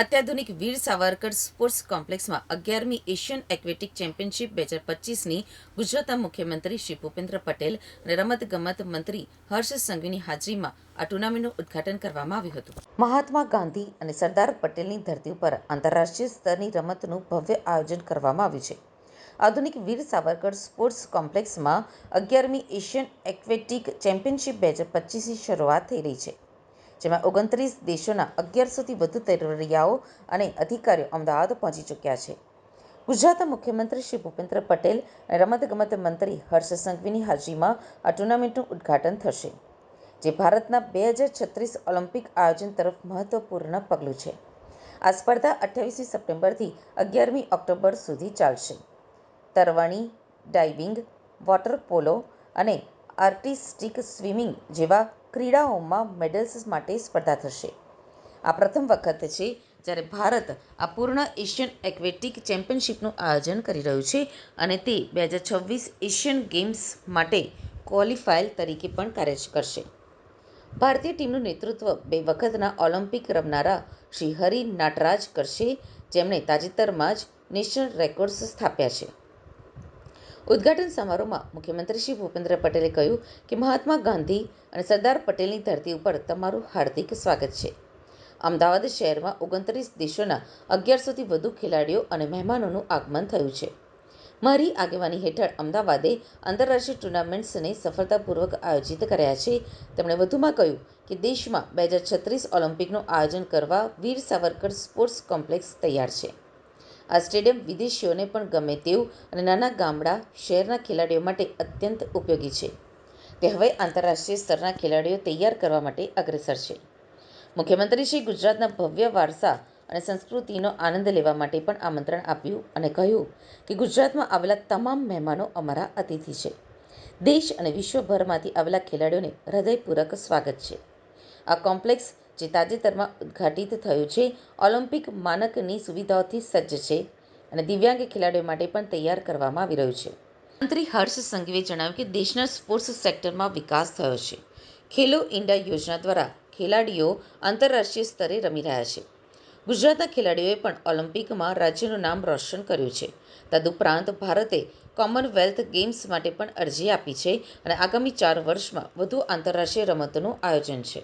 અત્યાધુનિક વીર સાવરકર સ્પોર્ટ્સ કોમ્પ્લેક્સમાં અગિયારમી Asian aquatic championship બે હજાર પચીસની ગુજરાતના મુખ્યમંત્રી શ્રી ભૂપેન્દ્ર પટેલ અને રમતગમત મંત્રી હર્ષ સંઘવીની હાજરીમાં આ ટુર્નામેન્ટનું ઉદ્ઘાટન કરવામાં આવ્યું હતું. મહાત્મા ગાંધી અને સરદાર પટેલની ધરતી ઉપર આંતરરાષ્ટ્રીય સ્તરની રમતનું ભવ્ય આયોજન કરવામાં આવ્યું છે. આધુનિક વીર સાવરકર સ્પોર્ટ્સ કોમ્પ્લેક્સમાં અગિયારમી એશિયન એક્વેટિક ચેમ્પિયનશિપ બે હજાર પચીસની શરૂઆત થઈ રહી છે. જેમાં ઓગણત્રીસ દેશોના અગિયારસોથી વધુ તરવૈયાઓ અને અધિકારીઓ અમદાવાદ પહોંચી ચૂક્યા છે. ગુજરાતના મુખ્યમંત્રી શ્રી ભૂપેન્દ્ર પટેલ અને રમતગમત મંત્રી હર્ષ સંઘવીની હાજરીમાં આ ટુર્નામેન્ટનું ઉદ્ઘાટન થશે, જે ભારતના બે હજાર છત્રીસ ઓલિમ્પિક આયોજન તરફ મહત્વપૂર્ણ પગલું છે. આ સ્પર્ધા અઠ્યાવીસમી સપ્ટેમ્બરથી અગિયારમી ઓક્ટોબર સુધી ચાલશે. તરવણી, ડાઇવિંગ, વોટર પોલો અને આર્ટિસ્ટિક સ્વિમિંગ જેવા ક્રીડાઓમાં મેડલ્સ માટે સ્પર્ધા થશે. આ પ્રથમ વખત છે જ્યારે ભારત આ પૂર્ણ એશિયન એક્વેટિક ચેમ્પિયનશિપનું આયોજન કરી રહ્યું છે અને તે બે હજાર છવ્વીસ એશિયન ગેમ્સ માટે ક્વોલિફાયર તરીકે પણ કાર્ય કરશે. ભારતીય ટીમનું નેતૃત્વ બે વખતના ઓલિમ્પિક રમનારા શ્રી હરિ નાટરાજ કરશે, જેમણે તાજેતરમાં જ નેશનલ રેકોર્ડ્સ સ્થાપ્યા છે. ઉદ્ઘાટન સમારોહમાં મુખ્યમંત્રી શ્રી ભૂપેન્દ્ર પટેલે કહ્યું કે મહાત્મા ગાંધી અને સરદાર પટેલની ધરતી ઉપર તમારું હાર્દિક સ્વાગત છે. અમદાવાદ શહેરમાં ઓગણત્રીસ દેશોના અગિયારસોથી વધુ ખેલાડીઓ અને મહેમાનોનું આગમન થયું છે. મારી આગેવાની હેઠળ અમદાવાદે આંતરરાષ્ટ્રીય ટુર્નામેન્ટ્સને સફળતાપૂર્વક આયોજિત કર્યા છે. તેમણે વધુમાં કહ્યું કે દેશમાં બે હજાર છત્રીસ ઓલિમ્પિકનું આયોજન કરવા વીર સાવરકર સ્પોર્ટ્સ કોમ્પ્લેક્સ તૈયાર છે. આ સ્ટેડિયમ વિદેશીઓને પણ ગમે તેવું અને નાના ગામડા શહેરના ખેલાડીઓ માટે અત્યંત ઉપયોગી છે. તે હવે આંતરરાષ્ટ્રીય સ્તરના ખેલાડીઓ તૈયાર કરવા માટે અગ્રેસર છે. મુખ્યમંત્રીશ્રી ગુજરાતના ભવ્ય વારસા અને સંસ્કૃતિનો આનંદ લેવા માટે પણ આમંત્રણ આપ્યું અને કહ્યું કે ગુજરાતમાં આવેલા તમામ મહેમાનો અમારા અતિથિ છે. દેશ અને વિશ્વભરમાંથી આવેલા ખેલાડીઓને હૃદયપૂર્વક સ્વાગત છે. આ કોમ્પ્લેક્સ જે તાજેતરમાં ઉદ્ઘાટિત થયું છે. ઓલિમ્પિક માનકની સુવિધાઓથી સજ્જ છે અને દિવ્યાંગ ખેલાડીઓ માટે પણ તૈયાર કરવામાં આવી રહ્યું છે. મંત્રી હર્ષ સંઘવીએ જણાવ્યું કે દેશના સ્પોર્ટ્સ સેક્ટરમાં વિકાસ થયો છે. ખેલો ઇન્ડિયા યોજના દ્વારા ખેલાડીઓ આંતરરાષ્ટ્રીય સ્તરે રમી રહ્યા છે. ગુજરાતના ખેલાડીઓએ પણ ઓલિમ્પિકમાં રાજ્યનું નામ રોશન કર્યું છે. તદુપરાંત ભારતે કોમનવેલ્થ ગેમ્સ માટે પણ અરજી આપી છે અને આગામી ચાર વર્ષમાં વધુ આંતરરાષ્ટ્રીય રમતોનું આયોજન છે.